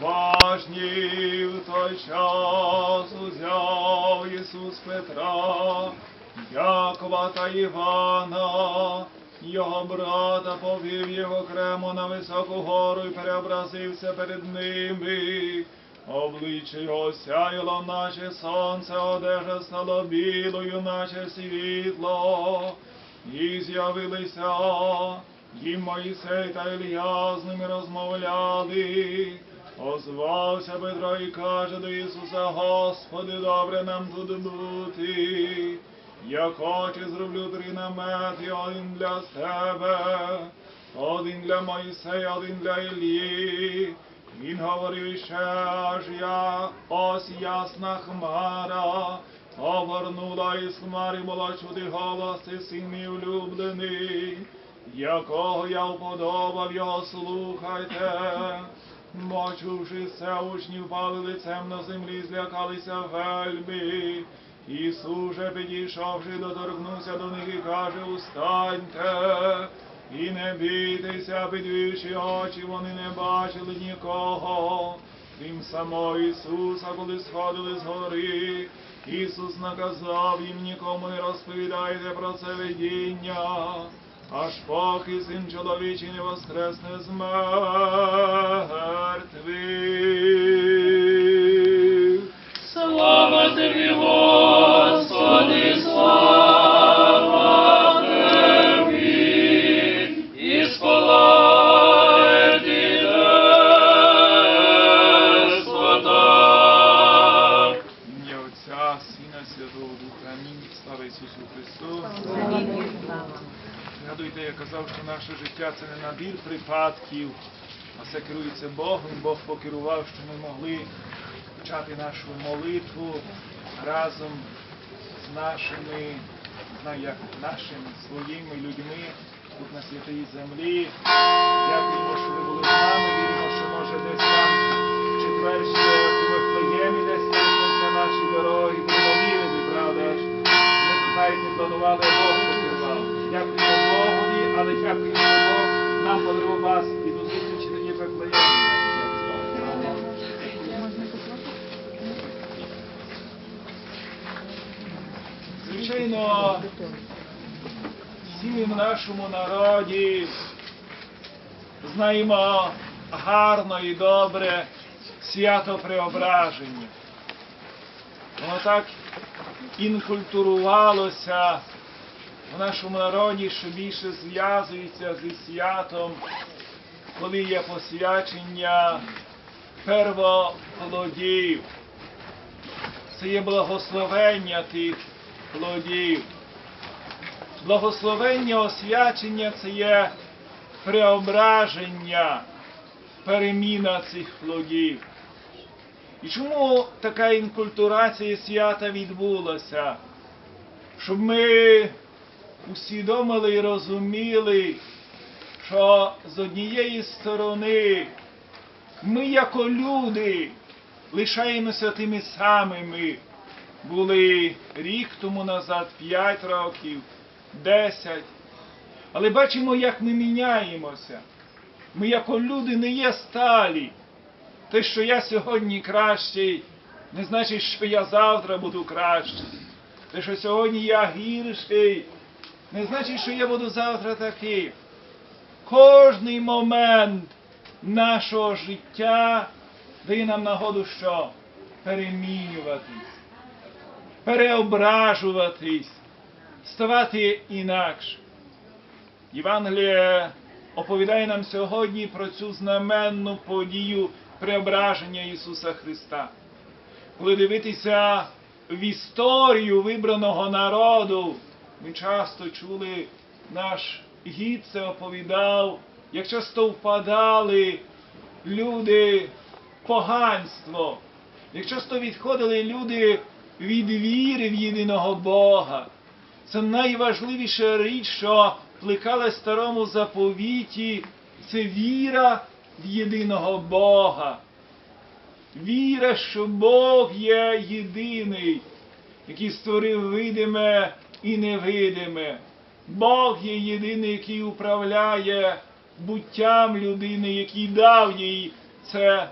уважні в той час узяв Ісус Петра, Якова та Івана, його брата повів його окремо на високу гору і переобразився перед ними. Обличчя його сяяло, наче сонце, одежа стало білою, наче світло, і з'явилися і Моїсей та Ілля з ними розмовляли. Озвався Петро і каже до Ісуса, Господи, добре нам тут бути. Я хочу зроблю три намети, один для себе, один для Моїсея, один для Іллі. Він говорив ще аж я, ось ясна хмара, обернула із хмари була чути голос і син мій якого я вподобав його слухайте. Бачивши це, учні впали лицем на землі, злякалися вельми. Ісус підійшовши, доторкнувся до них і каже, устаньте. І не бійтеся, підвівши очі, вони не бачили нікого. Крім самого Ісуса, коли сходили з гори, Ісус наказав їм нікому не розповідайте про це видіння, аж поки син чоловічий не воскресне з мертвих. Слава тобі, Господи, слава тобі, і сполаєти Господа. Ім'я Отця, Сина, Святого Духа. Амінь. Слава Ісусу Христу. Згадуйте, я казав, що наше життя це не набір припадків, а все керується Богом. Бог покерував, що ми могли почати нашу молитву разом з нашими, знаю як, нашими своїми людьми тут на святій землі. Дякуємо, що ви були з нами. Віримо, що може десь там в четвер ще у Вифлеємі десь перекнуться наші дороги, примовірити, правда. Ми навіть не планували, Бог покерував. Дякуємо але дякуємо, Бог нам подарував вас і до зустрічі тоді в Звичайно, всі в нашому народі знаємо гарно і добре свято преображення. Воно так інкультурувалося в нашому народі, що більше зв'язується зі святом, коли є посвячення первоплодів. Це є благословення тих плодів. Благословення освячення це є преображення, переміна цих плодів. І чому така інкультурація свята відбулася? Щоб ми усвідомили і розуміли, що з однієї сторони ми, як люди, лишаємося тими самими. Були рік тому назад, п'ять років, десять. Але бачимо, як ми міняємося. Ми, як люди, не є сталі. Те, що я сьогодні кращий, не значить, що я завтра буду кращий. Те, що сьогодні я гірший, не значить, що я буду завтра такий. Кожний момент нашого життя дає нам нагоду що? Перемінюватись, переображуватись, ставати інакше. Євангеліє оповідає нам сьогодні про цю знаменну подію преображення Ісуса Христа. Коли дивитися в історію вибраного народу, ми часто чули, наш гід це оповідав, як часто впадали люди поганство, як часто відходили люди від віри в єдиного Бога. Це найважливіша річ, що плекала старому заповіті, це віра в єдиного Бога. Віра, що Бог є єдиний, який створив видиме і невидиме. Бог є єдиний, який управляє буттям людини, який дав їй це